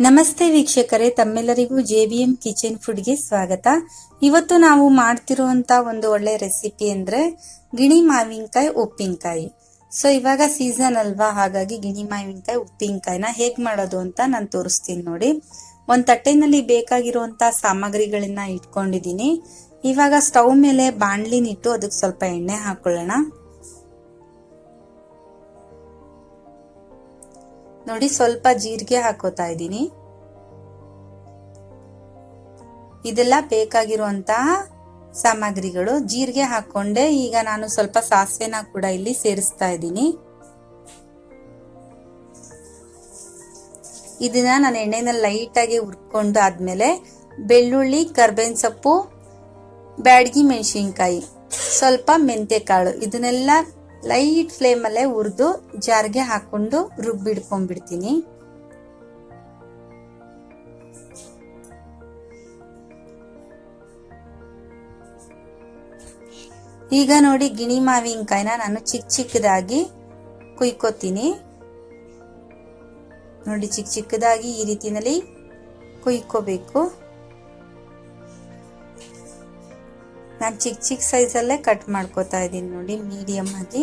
ನಮಸ್ತೆ ವೀಕ್ಷಕರೇ, ತಮ್ಮೆಲ್ಲರಿಗೂ ಜೆ ಬಿ ಎಂ ಕಿಚನ್ ಫುಡ್ಗೆ ಸ್ವಾಗತ. ಇವತ್ತು ನಾವು ಮಾಡ್ತಿರುವಂತ ಒಂದು ಒಳ್ಳೆ ರೆಸಿಪಿ ಅಂದ್ರೆ ಗಿಣಿ ಮಾವಿನಕಾಯಿ ಉಪ್ಪಿನಕಾಯಿ. ಸೊ ಇವಾಗ ಸೀಸನ್ ಅಲ್ವಾ? ಹಾಗಾಗಿ ಗಿಣಿ ಮಾವಿನಕಾಯಿ ಉಪ್ಪಿನಕಾಯಿನ ಹೇಗೆ ಮಾಡೋದು ಅಂತ ನಾನು ತೋರಿಸ್ತೀನಿ ನೋಡಿ. ಒಂದ್ ತಟ್ಟೆನಲ್ಲಿ ಬೇಕಾಗಿರುವಂತ ಸಾಮಗ್ರಿಗಳನ್ನ ಇಟ್ಕೊಂಡಿದ್ದೀನಿ. ಇವಾಗ ಸ್ಟವ್ ಮೇಲೆ ಬಾಣ್ಲಿನಿಟ್ಟು ಅದಕ್ಕೆ ಸ್ವಲ್ಪ ಎಣ್ಣೆ ಹಾಕೊಳ್ಳೋಣ. ನೋಡಿ ಸ್ವಲ್ಪ ಜೀರಿಗೆ ಹಾಕೋತಾ ಇದ್ದೀನಿ. ಇದೆಲ್ಲ ಬೇಕಾಗಿರುವಂತಹ ಸಾಮಗ್ರಿಗಳು. ಜೀರಿಗೆ ಹಾಕೊಂಡೆ ಈಗ ನಾನು ಸ್ವಲ್ಪ ಸಾಸಿವೆನ ಕೂಡ ಇಲ್ಲಿ ಸೇರಿಸ್ತಾ ಇದ್ದೀನಿ. ಇದನ್ನ ನಾನು ಎಣ್ಣೆನಲ್ಲಿ ಲೈಟಾಗಿ ಹುರ್ಕೊಂಡು ಆದ್ಮೇಲೆ ಬೆಳ್ಳುಳ್ಳಿ, ಕರ್ಬೇವಿನ ಸೊಪ್ಪು, ಬ್ಯಾಡಗಿ ಮೆಣಸಿನ್ಕಾಯಿ, ಸ್ವಲ್ಪ ಮೆಂತೆ ಕಾಳು ಇದನ್ನೆಲ್ಲ ಲೈಟ್ ಫ್ಲೇಮ್ ಅಲ್ಲೇ ಹುರಿದು ಜಾರ್ಗೆ ಹಾಕೊಂಡು ರುಬ್ಬಿಡ್ಕೊಂಡ್ಬಿಡ್ತೀನಿ. ಈಗ ನೋಡಿ ಗಿಣಿ ಮಾವಿನಕಾಯಿನ ನಾನು ಚಿಕ್ಕ ಚಿಕ್ಕದಾಗಿ ಕುಯ್ಕೋತೀನಿ. ನೋಡಿ ಚಿಕ್ಕ ಚಿಕ್ಕದಾಗಿ ಈ ರೀತಿನಲ್ಲಿ ಕುಯ್ಕೋಬೇಕು. ನಾನು ಚಿಕ್ಕ ಚಿಕ್ಕ ಸೈಜಲ್ಲೇ ಕಟ್ ಮಾಡ್ಕೋತಾ ಇದ್ದೀನಿ ನೋಡಿ ಮೀಡಿಯಮ್ ಆಗಿ.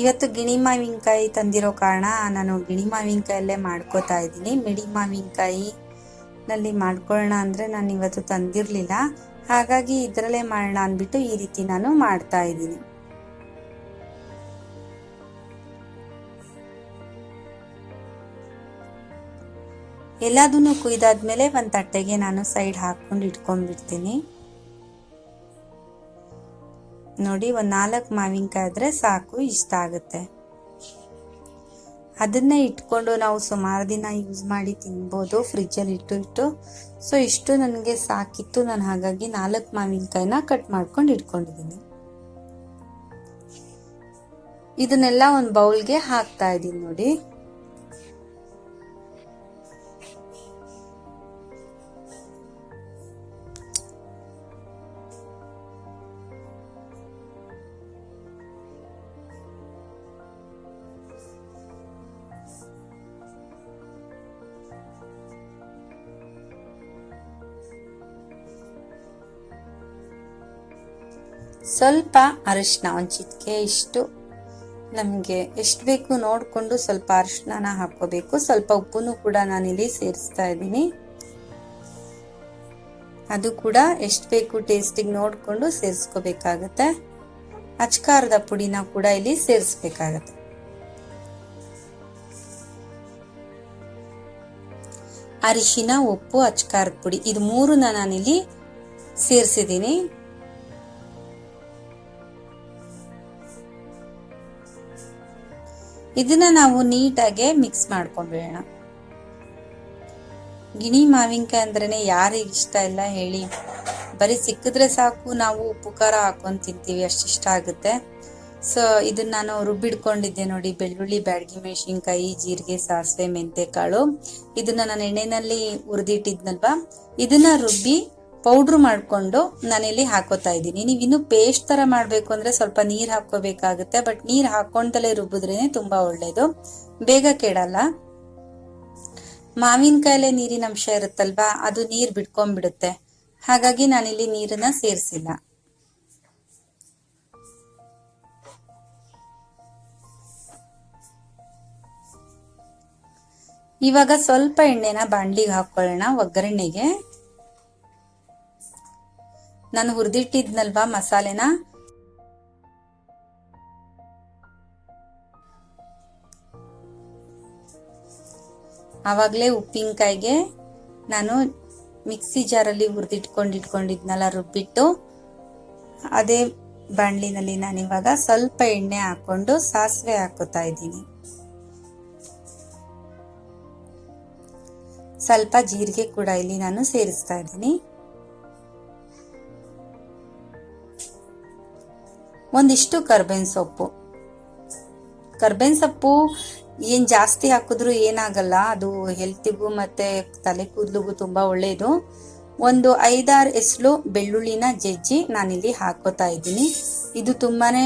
ಇವತ್ತು ಗಿಣಿ ಮಾವಿನಕಾಯಿ ತಂದಿರೋ ಕಾರಣ ನಾನು ಗಿಣಿ ಮಾವಿನಕಾಯಲ್ಲೇ ಮಾಡ್ಕೋತಾ ಇದ್ದೀನಿ. ಮಿಡಿ ಮಾವಿನಕಾಯಿ ನಲ್ಲಿ ಮಾಡ್ಕೊಳ್ಳೋಣ ಅಂದರೆ ನಾನು ಇವತ್ತು ತಂದಿರಲಿಲ್ಲ. ಹಾಗಾಗಿ ಇದರಲ್ಲೇ ಮಾಡೋಣ ಅಂದ್ಬಿಟ್ಟು ಈ ರೀತಿ ನಾನು ಮಾಡ್ತಾ ಇದ್ದೀನಿ. ಎಲ್ಲದನ್ನು ಕುಯ್ದಾದ್ಮೇಲೆ ಒಂದು ತಟ್ಟೆಗೆ ನಾನು ಸೈಡ್ ಹಾಕ್ಕೊಂಡು ಇಟ್ಕೊಂಡ್ಬಿಡ್ತೀನಿ. ನೋಡಿ, ಒಂದು ನಾಲ್ಕು ಮಾವಿನಕಾಯಿ ಆದರೆ ಸಾಕು, ಇಷ್ಟ ಆಗುತ್ತೆ. ಅದನ್ನೇ ಇಟ್ಕೊಂಡು ನಾವು ಸುಮಾರು ದಿನ ಯೂಸ್ ಮಾಡಿ ತಿನ್ಬೋದು ಫ್ರಿಜ್ಜಲ್ಲಿ ಇಟ್ಟು ಇಟ್ಟು. ಸೊ ಇಷ್ಟು ನನಗೆ ಸಾಕಿತ್ತು. ನಾನು ಹಾಗಾಗಿ ನಾಲ್ಕು ಮಾವಿನಕಾಯಿನ ಕಟ್ ಮಾಡ್ಕೊಂಡು ಇಟ್ಕೊಂಡಿದ್ದೀನಿ. ಇದನ್ನೆಲ್ಲ ಒಂದು ಬೌಲ್ಗೆ ಹಾಕ್ತಾ ಇದ್ದೀನಿ ನೋಡಿ. ಸ್ವಲ್ಪ ಅರಿಶಿನ ಒಂದು ಚಿಟಿಕೆ ಇಷ್ಟು. ನಮಗೆ ಎಷ್ಟು ಬೇಕು ನೋಡಿಕೊಂಡು ಸ್ವಲ್ಪ ಅರಿಶಿನ ಹಾಕೋಬೇಕು ಸ್ವಲ್ಪ ಉಪ್ಪನ್ನು ಕೂಡ ನಾನಿಲ್ಲಿ ಸೇರಿಸ್ತಾ ಇದ್ದೀನಿ. ಅದು ಕೂಡ ಎಷ್ಟು ಬೇಕು ಟೇಸ್ಟಿಗೆ ನೋಡಿಕೊಂಡು ಸೇರಿಸ್ಕೋಬೇಕಾಗತ್ತೆ. ಅಚ್ಕಾರದ ಪುಡಿನ ಕೂಡ ಇಲ್ಲಿ ಸೇರಿಸ್ಬೇಕಾಗತ್ತೆ. ಅರಿಶಿನ, ಉಪ್ಪು, ಅಚ್ಕಾರದ ಪುಡಿ, ಇದು ಮೂರನ್ನ ನಾನಿಲ್ಲಿ ಸೇರಿಸಿದ್ದೀನಿ. ಇದನ್ನ ನಾವು ನೀಟಾಗಿ ಮಿಕ್ಸ್ ಮಾಡ್ಕೊಂಡ್ಬಿಡೋಣ. ಗಿಣಿ ಮಾವಿನಕಾಯಿ ಅಂದ್ರೆ ಯಾರಿಗೆ ಇಷ್ಟ ಇಲ್ಲ ಹೇಳಿ. ಬರೀ ಸಿಕ್ಕಿದ್ರೆ ಸಾಕು, ನಾವು ಉಪ್ಪು ಖಾರ ಹಾಕೊಂಡು ತಿಂತೀವಿ ಅಷ್ಟಿಷ್ಟ ಆಗುತ್ತೆ. ಸೊ ಇದನ್ನ ನಾನು ರುಬ್ಬಿಡ್ಕೊಂಡಿದ್ದೆ ನೋಡಿ, ಬೆಳ್ಳುಳ್ಳಿ, ಬ್ಯಾಡ್ಗಿ, ಮೆಣಸಿನ್ಕಾಯಿ, ಜೀರಿಗೆ, ಸಾಸಿವೆ ಮೆಂತೆ ಕಾಳು ಇದನ್ನ ನಾನು ಎಣ್ಣೆನಲ್ಲಿ ಹುರಿದಿಟ್ಟಿದ್ನಲ್ವಾ? ಇದನ್ನ ರುಬ್ಬಿ ಪೌಡ್ರ್ ಮಾಡ್ಕೊಂಡು ನಾನಿಲ್ಲಿ ಹಾಕೋತಾ ಇದ್ದೀನಿ. ನೀವು ಇನ್ನು ಪೇಸ್ಟ್ ತರ ಮಾಡಬೇಕು ಅಂದ್ರೆ ಸ್ವಲ್ಪ ನೀರು ಹಾಕೋಬೇಕಾಗುತ್ತೆ ಬಟ್ ನೀರು ಹಾಕೊಂಡಲೇ ರುಬ್ಬುದ್ರೇನೆ ತುಂಬಾ ಒಳ್ಳೇದು. ಬೇಗ ಕೆಡಲ್ಲ. ಮಾವಿನಕಾಯಲ್ಲೇ ನೀರಿನ ಅಂಶ ಇರುತ್ತಲ್ವಾ? ಅದು ನೀರು ಬಿಟ್ಕೊಂಡ್ಬಿಡುತ್ತೆ. ಹಾಗಾಗಿ ನಾನಿಲ್ಲಿ ನೀರನ್ನ ಸೇರಿಸಿಲ್ಲ. ಇವಾಗ ಸ್ವಲ್ಪ ಎಣ್ಣೆನ ಬಾಂಡ್ಲಿಗೆ ಹಾಕೊಳ್ಳೋಣ ಒಗ್ಗರಣೆಗೆ. ನಾನು ಹುರಿದಿಟ್ಟಿದ್ನಲ್ವಾ ಮಸಾಲೆನ? ಆವಾಗಲೇ ಉಪ್ಪಿನಕಾಯಿಗೆ ನಾನು ಮಿಕ್ಸಿ ಜಾರಲ್ಲಿ ಹುರಿದಿಟ್ಕೊಂಡಿಟ್ಕೊಂಡಿದ್ನಲ್ಲ ರುಬ್ಬಿಟ್ಟು, ಅದೇ ಬಾಣಲಿನಲ್ಲಿ ನಾನು ಇವಾಗ ಸ್ವಲ್ಪ ಎಣ್ಣೆ ಹಾಕೊಂಡು ಸಾಸಿವೆ ಹಾಕೋತಾ ಇದ್ದೀನಿ. ಸ್ವಲ್ಪ ಜೀರಿಗೆ ಕೂಡ ಇಲ್ಲಿ ನಾನು ಸೇರಿಸ್ತಾ ಇದ್ದೀನಿ. ಒಂದಿಷ್ಟು ಕರ್ಬೇವಿನ ಸೊಪ್ಪು. ಕರ್ಬೇವಿನ ಸೊಪ್ಪು ಏನು ಜಾಸ್ತಿ ಹಾಕಿದ್ರು ಏನಾಗಲ್ಲ, ಅದು ಹೆಲ್ತಿಗೂ ಮತ್ತೆ ತಲೆ ಕೂದಲಿಗೂ ತುಂಬಾ ಒಳ್ಳೆಯದು ಒಂದು ಐದಾರು ಎಸಳು ಬೆಳ್ಳುಳ್ಳಿನ ಜಜ್ಜಿ ನಾನಿಲ್ಲಿ ಹಾಕೋತಾ ಇದ್ದೀನಿ. ಇದು ತುಂಬಾನೇ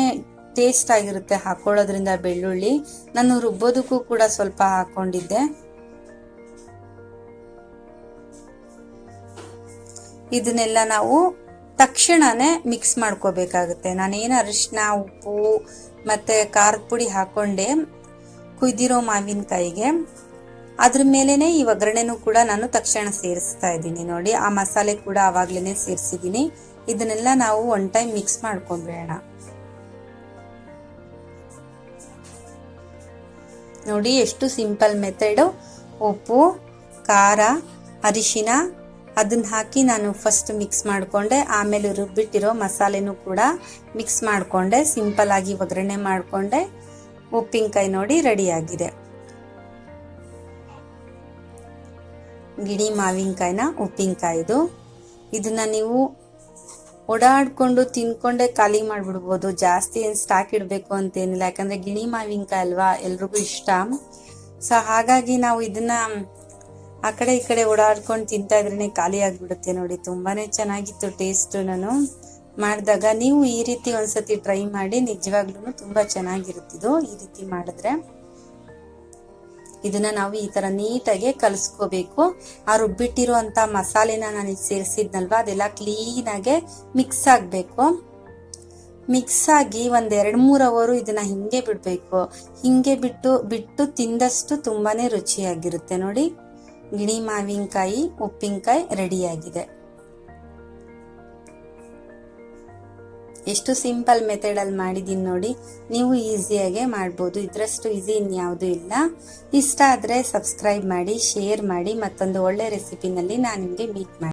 ಟೇಸ್ಟ್ ಆಗಿರುತ್ತೆ ಹಾಕೊಳ್ಳೋದ್ರಿಂದ ಬೆಳ್ಳುಳ್ಳಿ. ನಾನು ರುಬ್ಬೋದಕ್ಕೂ ಕೂಡ ಸ್ವಲ್ಪ ಹಾಕೊಂಡಿದ್ದೆ. ಇದನ್ನೆಲ್ಲ ನಾವು ತಕ್ಷಣನೇ ಮಿಕ್ಸ್ ಮಾಡ್ಕೋಬೇಕಾಗುತ್ತೆ. ನಾನೇನು ಅರಿಶಿನ ಉಪ್ಪು ಮತ್ತೆ ಖಾರದ ಪುಡಿ ಹಾಕೊಂಡೆ ಕುಯ್ದಿರೋ ಮಾವಿನಕಾಯಿಗೆ ಅದ್ರ ಮೇಲೇ ಈ ಒಗ್ಗರಣೆನೂ ಕೂಡ ನಾನು ತಕ್ಷಣ ಸೇರಿಸ್ತಾ ಇದ್ದೀನಿ ನೋಡಿ. ಆ ಮಸಾಲೆ ಕೂಡ ಆವಾಗ್ಲೇನೆ ಸೇರಿಸಿದ್ದೀನಿ. ಇದನ್ನೆಲ್ಲ ನಾವು ಒನ್ ಟೈಮ್ ಮಿಕ್ಸ್ ಮಾಡ್ಕೊಂಡ್ಬೇಡ ನೋಡಿ ಎಷ್ಟು ಸಿಂಪಲ್ ಮೆಥಡು ಉಪ್ಪು, ಖಾರ ಅರಿಶಿನ ಅದನ್ನ ಹಾಕಿ ನಾನು ಫಸ್ಟ್ ಮಿಕ್ಸ್ ಮಾಡಿಕೊಂಡೆ. ಆಮೇಲೆ ರುಬ್ಬಿಟ್ಟಿರೋ ಮಸಾಲೆನೂ ಕೂಡ ಮಿಕ್ಸ್ ಮಾಡಿಕೊಂಡೆ. ಸಿಂಪಲ್ ಆಗಿ ಒಗ್ಗರಣೆ ಮಾಡಿಕೊಂಡೆ. ಉಪ್ಪಿನಕಾಯಿ ನೋಡಿ ರೆಡಿ ಆಗಿದೆ. ಗಿಣಿ ಮಾವಿನಕಾಯಿನ ಉಪ್ಪಿನಕಾಯಿದು. ಇದನ್ನ ನೀವು ಓಡಾಡ್ಕೊಂಡು ತಿನ್ಕೊಂಡೆ ಖಾಲಿ ಮಾಡಿಬಿಡ್ಬೋದು. ಜಾಸ್ತಿ ಏನು ಸ್ಟಾಕ್ ಇಡಬೇಕು ಅಂತೇನಿಲ್ಲ. ಯಾಕಂದರೆ ಗಿಣಿ ಮಾವಿನಕಾಯಿ ಅಲ್ವಾ ಎಲ್ರಿಗೂ ಇಷ್ಟ. ಸೊ ಹಾಗಾಗಿ ನಾವು ಇದನ್ನ ಆ ಕಡೆ ಈ ಕಡೆ ಓಡಾಡ್ಕೊಂಡು ತಿಂತಾ ಇದ್ರೆ ಖಾಲಿ ಆಗ್ಬಿಡುತ್ತೆ ನೋಡಿ. ತುಂಬಾನೇ ಚೆನ್ನಾಗಿತ್ತು ಟೇಸ್ಟ್ ನಾನು. ಮಾಡಿದಾಗ ನೀವು ಈ ರೀತಿ ಒಂದ್ಸತಿ ಟ್ರೈ ಮಾಡಿ ನಿಜವಾಗ್ಲೂ ತುಂಬಾ ಚೆನ್ನಾಗಿರುತ್ತಿದ್ದು ಈ ರೀತಿ ಮಾಡಿದ್ರೆ. ಇದನ್ನ ನಾವು ಈ ತರ ನೀಟಾಗಿ ಕಲಿಸ್ಕೋಬೇಕು. ಆ ರುಬ್ಬಿಟ್ಟಿರುವಂತ ಮಸಾಲೆನ ನಾನು ಸೇರಿಸಿದ್ನಲ್ವಾ, ಅದೆಲ್ಲ ಕ್ಲೀನ್ ಆಗಿ ಮಿಕ್ಸ್ ಆಗ್ಬೇಕು. ಮಿಕ್ಸ್ ಆಗಿ ಒಂದ್ ಎರಡ್ ಮೂರ್ ಅವರು ಇದನ್ನ ಹಿಂಗೆ ಬಿಡ್ಬೇಕು. ಹಿಂಗೆ ಬಿಟ್ಟು ಬಿಟ್ಟು ತಿಂದಷ್ಟು ತುಂಬಾನೇ ರುಚಿಯಾಗಿರುತ್ತೆ ನೋಡಿ. ಗಿಣಿ ಮಾವಿನಕಾಯಿ, ಉಪ್ಪಿನಕಾಯಿ ರೆಡಿಯಾಗಿದೆ. ಎಷ್ಟು ಸಿಂಪಲ್ ಮೆಥಡಲ್ಲಿ ಮಾಡಿದ್ದೀನಿ ನೋಡಿ, ನೀವು ಈಸಿಯಾಗೆ ಮಾಡ್ಬೋದು. ಇದರಷ್ಟು ಈಸಿ ಇನ್ಯಾವುದೂ ಇಲ್ಲ. ಇಷ್ಟ ಆದರೆ ಸಬ್ಸ್ಕ್ರೈಬ್ ಮಾಡಿ ಶೇರ್ ಮಾಡಿ, ಮತ್ತೊಂದು ಒಳ್ಳೆ ರೆಸಿಪಿನಲ್ಲಿ ನಾನು ನಿಮಗೆ ಮೀಟ್ ಮಾಡಿ